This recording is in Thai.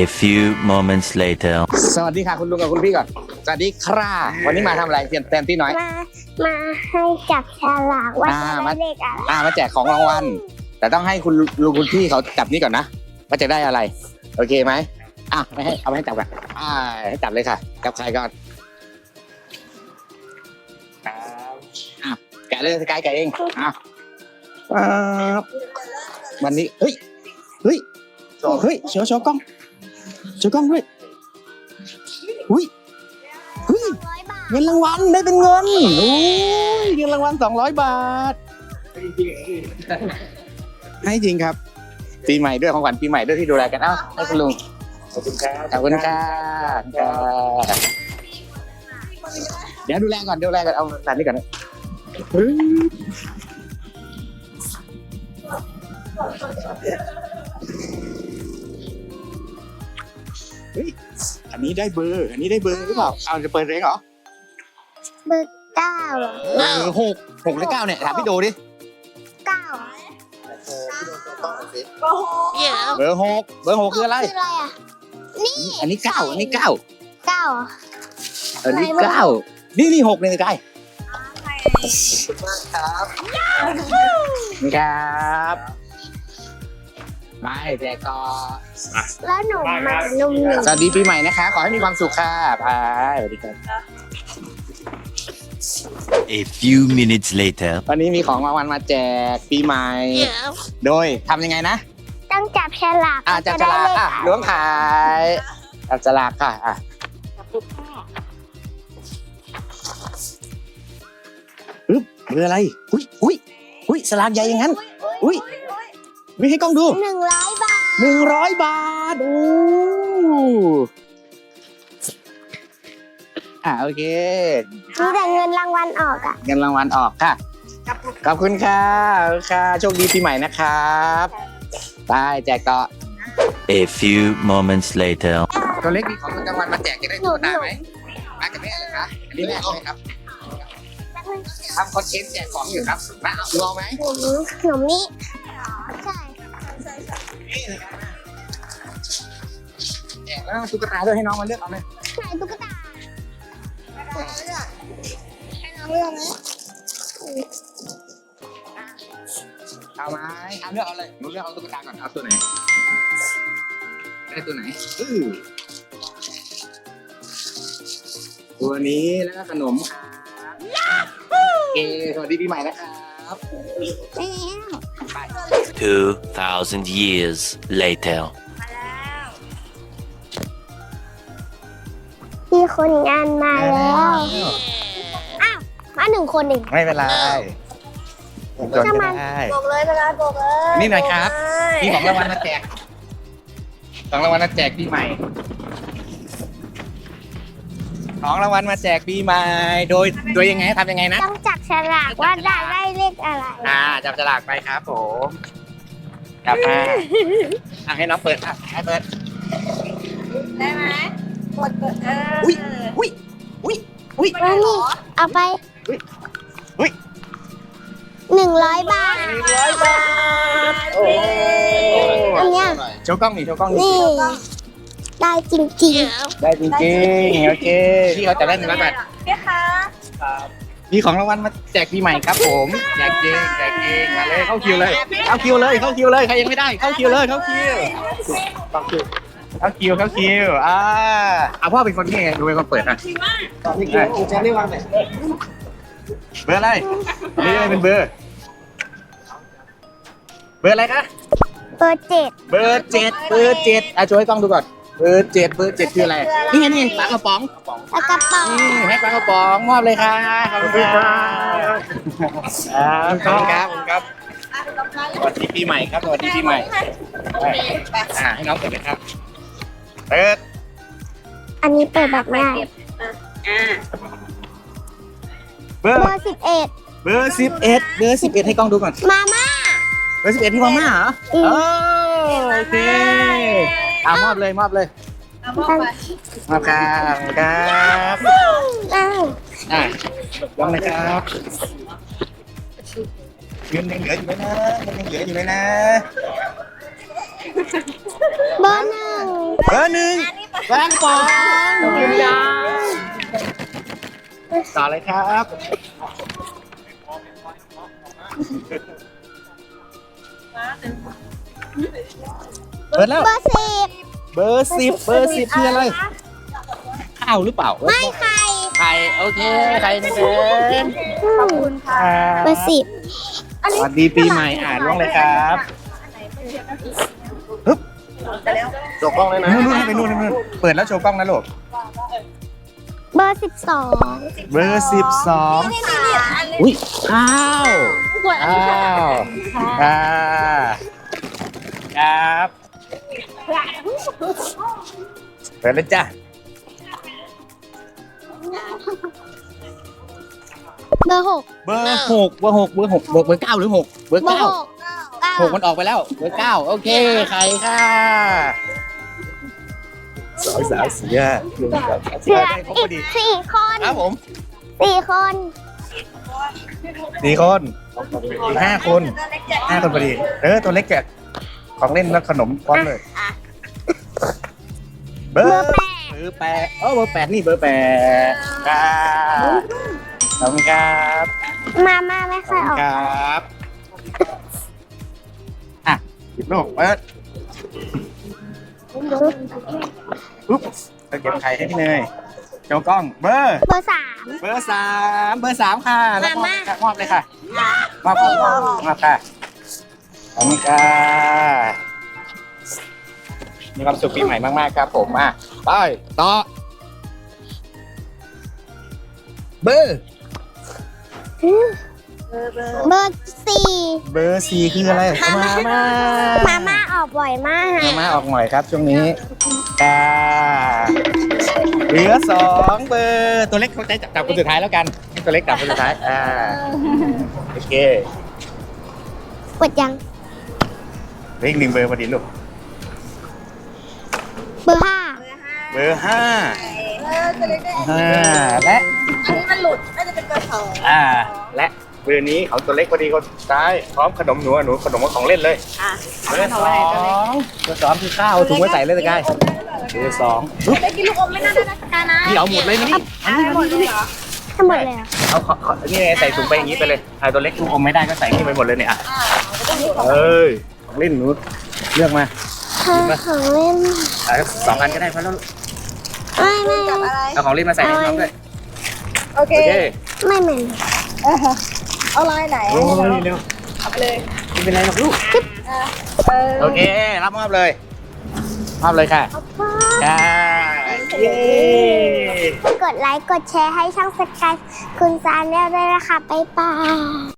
A few moments later. สวัสดีค่ะคุณลุงกับคุณพี่ก่อน สวัสดีครับวันนี้มาทำอะไรเตรียมเต็มที่น้อย มามาให้จับฉลากว่าอ่าจะมา ได้เลขอะไรอ่ามาแจกของรางวัล แต่ต้องให้คุณลุงคุณพี่เขาจับนี่ก่อนนะว่าจะได้อะไร โอเคไหมอะไม่ให้เอาไปให้จับกันอ่าให้จับเลยค่ะจับใครก่อนครับอะแกะเลยสกายแกะเองอะปั๊บวันนี้เฮ้ยเฮ้ยเฮ้ยโชว์โชว์กล้อง โชว์กล้องด้วยหุ้ยเฮ้ยร้อยบาทเงินรางวัลได้เป็นเงินโอ้ยเงินรางวัล200บาท ให้จริงครับ ปีใหม่ด้วยของขวัญปีใหม่ด้วยที่ดูแลกันเอ้าให้คุณลุงขอบคุณครับขอบคุณครับครับเดี๋ยวดูแลก่อนดูแลก่อนเอาตัดนี่ก่อนนะ เฮ้ยเฮ้ยอันนี้ได้เบอร์ อันนี้ได้เบอร์หรือเปล่าเอาจะเปิดเองเหรอเบอร์เก้าเหรอเบอร์หกหกหรือเก้าเนี่ยถามพี่โดดิเก้าเหรอเบอร์หกเบอร์หกคืออะไร คืออะไรอะนี่อันนี้เก้าอันนี้เก้าเก้าเหรออันนี้เก้านี่นี่หกเลยใกล้ครับ ไม่แต่ก็แล้วหนูมานุ่มหนึ่งสวัสดีปีใหม่นะคะ ขอให้มีความสุขค่ะพายสวัสดีครับ A few minutes later. วันนี้มีของรางวัลมาแจกปีใหม่ โดยทำยังไงนะ ต้องจับฉลากอะจับฉลากอะล้วงขายจับฉลากค่ะอะอึ๊บเบอร์อะไร อุ้ยอุ้ยอุ้ยสลากใหญ่อย่างนั้น อุ้ย วิให้กล้องดูหนึ่งร้อยบาทหนึ่งร้อยบาทโอ้อะโอเคมีแต่เงินรางวัลออกอะเงินรางวัลออกค่ะ ขอบคุณค่ะขอบคุณค่ะ โชคดีปีใหม่นะครับไปแจกต่อ A few moments later. ตัวเล็กมีของรางวัลมาแจกจะได้ตัวได้ไหมมากับแม่เลยคะอันนี้แม่ใช่ไหมครับทำคอนเทนต์แจกของอยู่ครับมาเอาลองไหมหนูหนูนี่ใช่ แจกแล้วตุ๊กตาด้วยให้น้องมาเลือกเอาไหมไหนตุ๊กตาให้น้องเลือกให้น้องเลือกนะเอาไหมเอาเลือกเอาเลยหนูเลือกเอาตุ๊กตาก่อนเอาตัวไหนได้ตัวไหนอือตัวนี้แล้วก็ขนมครับเอสวัสดีปีใหม่นะค รับได้แล้ว2,000 years later. มีคนงานมาแล้วอ้าวมาหนึ่งคนเองไม่เป็นไรจนก็ได้บอกเลยเป็นไรบอกเลยนี่หน่อยครับมีของรางวัลมาแจกของรางวัลมาแจกปีใหม่ ของรางวัลมาแจกปีใหม่ โดย โดยยังไงทำยังไงนะ ต้องจับ ฉลากว่าได้ได้เลขอะไร อ่าจับฉลากไปครับผมจับมาอะให้น้องเปิดอะให้เปิด ได้ไหมกดกดเอออุ้ย อุ้ย อุ้ย อุ้ยแล้วนี่เอาไปอุ๊ยอุ๊ยหนึ่งร้อยบาท หนึ่งร้อยบาท โอ้โหอันเนี้ย โชว์กล้องนี่โชว์กล้องนี่นี่ ได้จริงได้จริงๆ โอเค พี่เขาจะได้หนึ่งร้อยบาท พี่คะ มีของรางวัลมาแจกปีใหม่ครับผมแจกจริงแจกจริงมาเลยเข้าคิวเลย เข้าคิวเลยเข้าคิวเลยใครยังไม่ได้เข้าคิวเลยเข้าคิวเข้าคิวเข้าคิวเข้าคิวอ่าเอาพ่อเป็นคนที่ไงดูเป็นคนเปิดอะนี่คือคุณจะเรียกว่าไงเบอร์อะไรอันนี้เป็นเบอร์ เบอร์อะไรคะๆเบอร์เจ็ดเบอร์เจ็ดเบอร์เจ็ดอะช่วยกล้องดูก่อน เบอร์เจ็ดเบอร์เจ็ดคืออะไร นี่ไงนี่ไงปลากระป๋องแล้วกระเป๋าอืมให้ปลากระป๋องมอบเลยค่ะขอบคุณครับอ่าขอบคุณครับขอบคุณครับสวัสดีปีใหม่ครับสวัสดีปีใหม่อ่าให้น้องเปิดเลยครับเปิดอันนี้เปิดแบบง่ายอ่าเบอเบร์อร์สิบเอ็ดเบอร์สิบเอ็ดเบอร์สิบเอ็ดให้กล้องดูก่อน มาม่าเบอร์สิบเอ็ดที่มาม่าเหรออืมเออโอเค อ่ามอบเลยมอบเลยเอาบอกไปมอบครับครับอ้าวอะวางเลยครับเงินยังเหลืออยู่ไหมนะเงินยังเหลืออยู่ไหมนะเบอร์หนึ่งเบอร์หนึ่งวางปองขอบคุณจ้าต่อเลยครับ เปิดแล้ว เบอร์สิบเบอร์สิบเบอร์สิบคืออะไรข้าวหรือเปล่าไม่ไข่ไข่โอเคไข่นี่เป็นขอบคุณค่ะเบอร์สิบสวัสดีปีใหม่อ่านล่วงเลยครับฮึบโชว์กล้องเลยนะนู่นนู่นไปนู่นนู่นเปิดแล้วโชว์กล้องนะลูกเบอร์สิบสองเบอร์สิบสองนี่นี่นี่อันนี้อุ้ยอ้าวขวดอันอ้านี้ค่ะวอ่าค เปิดเลยจ้ะเบอร์หกเบอร์หกเบอร์หกเบอร์หกเบอร์เบอร์เก้าหรือหกเบอร์เบอร์เก้าหกเก้าหกมันออกไปแล้วเบอร์เก้าโอเคใครค่ะสองสามสี่ห้าหนึ่งสองสามสี่เสือห้าได้ครบอีพอกดีสี่คนครับผมสี่คนสี่คนอีกห้าคนตัวเล็กแจกห้าคนพอดีเออตัวเล็กแกะของเล่นและขนมป้อนเลย เบอร์แปดเบอร์แปดเออเบอร์แปดนี่เบอร์แปดครับขอบคุณครับมาม่าไม่ขเคอบยคุอณอกครับอะหยิบลูกเปิดปุ๊บจะเก็บไข่ให้พี่เนยโจกล้องเบอร์ เบอร์สาม เบอร์สามเบอร์สามค่ะแล้วมอบมาม่ามอบเลยค่ะมอบมอบมอบค่ะขอบคุณค่ะ มีความสุขปีใหม่มากๆครับผมมาไปต่อเบอร์เบอร์เบอร์เบอร์สี่เบอร์สี่คืออะไรมาม่ามาม่าออกบ่อยมากมาม่าออกหน่อยครับช่วงนี้ค่ะเหลือสองเบอร์ตัวเล็กเขาใจจับคนสุดท้ายแล้วกันให้ตัวเล็กจับคนสุดท้ายอ่าโอเคกดยังเหลืออีกหนึ่งเบอร์พอดีลูก เบอร์ห้าเบอร์ห้าเบอร์ห้าเออตัวเล็กด้วยห้าและอันนี้มันหลุดน่าจะเป็นเบอร์สองอ่าและเบอร์นี้ของตัวเล็กพอดีคนสุดท้ายพร้อมขนมหนูหนูขนมของเล่นเลยอะเบอร์สองเบอร์สองคือข้าวถุงไว้ใส่เลยตะกายเบอร์สองปุ๊บได้กินลูกอมไม่น่าได้นะการนะนี่เอาหมดเลยมานี่เอาหมดเลยเหรอทั้งหมดเลยเหรอเอาขอขอนี่ไงใส่ถุงไปอย่างนี้ไปเลยอ่าตัวเล็กลูกอมไม่ได้ก็ใส่นี่ไปหมดเลยเนี่ยอะเอ้ยของเล่นหนูเลือกมา เธอของเล่นอะสองอันก็ได้เพราะแล้วไม่ไม่กับอะไร เอาของเล่นมาใส่ให้น้องด้วยโอเค โอเคไม่เหมือนเออเอาลายไหนโอ้ยเร็วเอาไปเลยไม่เป็นไรหรอกลูกเออโอเค รับมอบเลยมอบเลยค่ะได้เย้กดไลค์กดแชร์ให้ช่องสกายคุณซานเนลด้วยนะคะบ๊ายบาย